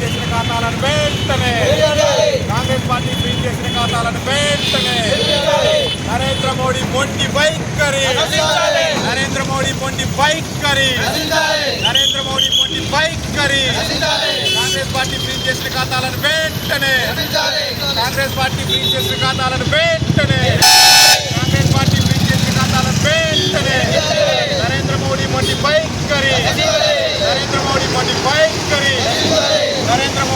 చేసిన ఖాతాలను వెంటనే కాంగ్రెస్ పార్టీ ఫ్రీజ్ చేసిన ఖాతాలను వెంటనే నరేంద్ర మోడీ మొండి వైఖరి. నరేంద్ర మోడీ మొండి వైఖరి. నరేంద్ర మోడీ మొండి వైఖరి. కాంగ్రెస్ పార్టీ ఫ్రీజ్ చేసిన ఖాతాలను వెంటనే కాంగ్రెస్ పార్టీ ఫ్రీజ్ చేసిన ఖాతాలను వెంటనే కాంగ్రెస్ పార్టీ ఫ్రీజ్ చేసిన ఖాతాలను వెంటనే నరేంద్ర మోడీ మొండి వైఖరి నరేంద్ర మోడీ మొండి వైఖరి నరేంద్ర మోడీ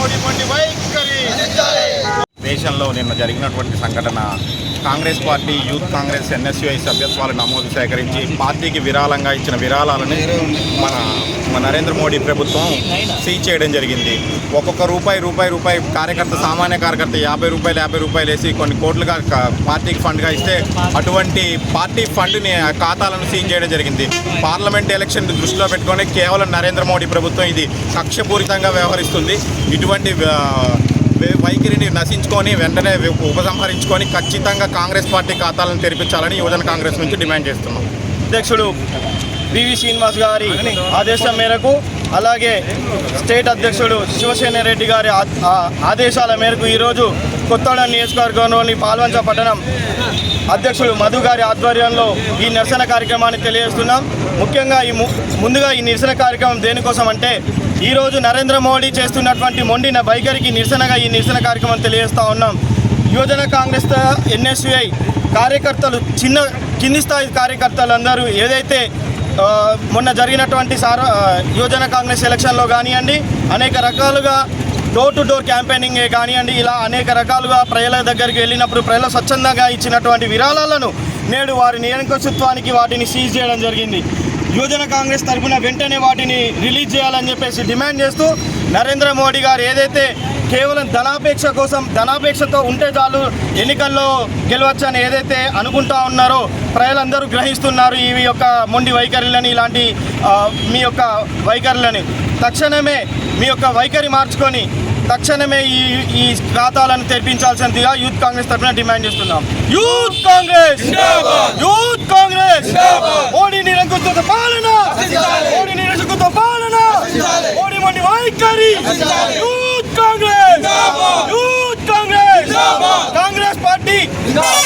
మొండి వైఖరి దేశంలో నిన్న జరిగినటువంటి సంఘటన Congress party youth Congress NSUI సభ్యత్వాలు నమోదు సేకరించి పార్టీకి విరాళంగా ఇచ్చిన విరాళాలను మన మన నరేంద్ర మోడీ ప్రభుత్వం సీజ్ చేయడం జరిగింది. ఒక్కొక్క రూపాయి రూపాయి రూపాయి కార్యకర్త సామాన్య కార్యకర్త యాభై రూపాయలు యాభై రూపాయలు వేసి కొన్ని కోట్లుగా పార్టీకి ఫండ్గా ఇస్తే అటువంటి పార్టీ ఫండ్ని ఖాతాలను సీజ్ చేయడం జరిగింది. పార్లమెంట్ ఎలక్షన్ దృష్టిలో పెట్టుకొని కేవలం నరేంద్ర మోడీ ప్రభుత్వం ఇది కక్షపూరితంగా వ్యవహరిస్తుంది. ఇటువంటి వైఖరిని నశించుకొని వెంటనే ఉపసంహరించుకొని ఖచ్చితంగా కాంగ్రెస్ పార్టీ ఖాతాలను తెరిపించాలని యువజన కాంగ్రెస్ నుంచి డిమాండ్ చేస్తున్నాం. అధ్యక్షుడు పివి శ్రీనివాస్ గారి ఆదేశం మేరకు అలాగే స్టేట్ అధ్యక్షుడు శివసేన రెడ్డి గారి ఆదేశాల మేరకు ఈరోజు కొత్తగూడెం నియోజకవర్గంలోని పాల్వంచ పట్టణం అధ్యక్షుడు మధు గారి ఆధ్వర్యంలో ఈ నిరసన కార్యక్రమాన్ని తెలియజేస్తున్నాం. ముఖ్యంగా ఈ ము- ముందుగా ఈ నిరసన కార్యక్రమం దేనికోసం అంటే ఈరోజు నరేంద్ర మోడీ చేస్తున్నటువంటి మొండిన వైఖరికి నిరసనగా ఈ నిరసన కార్యక్రమం తెలియజేస్తూ ఉన్నాం. యువజన కాంగ్రెస్ ఎన్ఎస్యుఐ కార్యకర్తలు చిన్న కింది స్థాయి కార్యకర్తలు అందరూ ఏదైతే మొన్న జరిగినటువంటి సార్ యువజన కాంగ్రెస్ ఎలక్షన్లో కానివ్వండి అనేక రకాలుగా డోర్ టు డోర్ క్యాంపెయినింగే కానివ్వండి ఇలా అనేక రకాలుగా ప్రజల దగ్గరికి వెళ్ళినప్పుడు ప్రజలు స్వచ్ఛందంగా ఇచ్చినటువంటి విరాళాలను నేడు వారి నియంకృత్వానికి వాటిని సీజ్ చేయడం జరిగింది. యువజన కాంగ్రెస్ తరఫున వెంటనే వాటిని రిలీజ్ చేయాలని చెప్పేసి డిమాండ్ చేస్తూ నరేంద్ర మోడీ గారు ఏదైతే కేవలం ధనాపేక్ష కోసం ధనాపేక్షతో ఉంటే చాలు ఎన్నికల్లో గెలవచ్చని ఏదైతే అనుకుంటా ఉన్నారో ప్రజలందరూ గ్రహిస్తున్నారు ఈ యొక్క మొండి వైఖరులని ఇలాంటి మీ యొక్క వైఖరులని. తక్షణమే మీ యొక్క వైఖరి మార్చుకొని తక్షణమే ఈ ఈ ఖాతాలను తెరిపించాల్సిందిగా యూత్ కాంగ్రెస్ తరఫున డిమాండ్ చేస్తున్నాం. యూత్ కాంగ్రెస్! యూత్ కాంగ్రెస్! ゴー